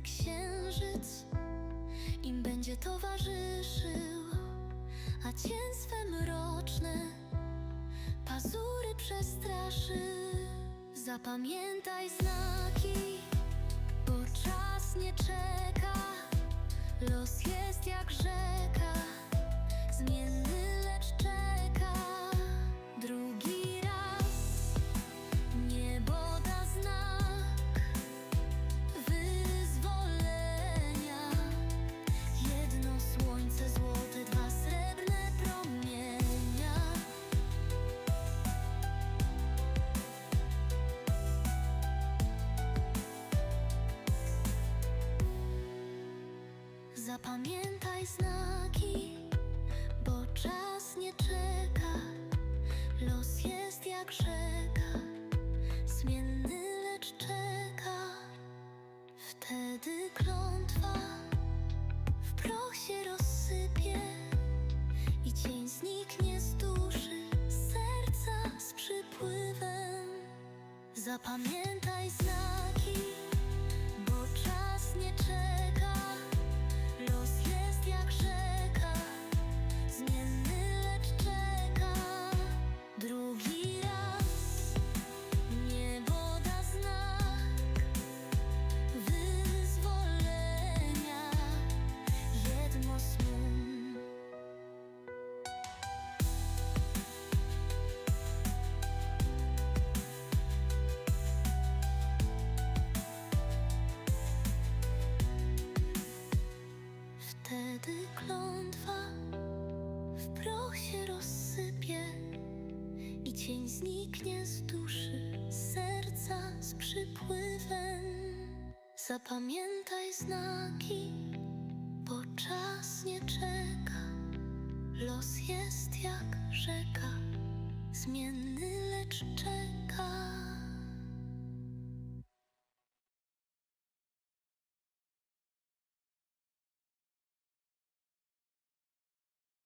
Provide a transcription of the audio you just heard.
księżyc im będzie towarzyszył, a cień swe mroczne pazury przestraszy. Zapamiętaj znaki, bo czas nie czeka, los jest jak rzeka, Zapamiętaj znaki, bo czas nie czeka. Los jest jak rzeka, zmienny lecz czeka. Wtedy klątwa w proch się rozsypie i cień zniknie z duszy, serca z przypływem. Zapamiętaj znaki, w proch się rozsypie i cień zniknie z duszy, serca z przypływem. Zapamiętaj znaki, bo czas nie czeka. Los jest jak rzeka, zmienny lecz czeka.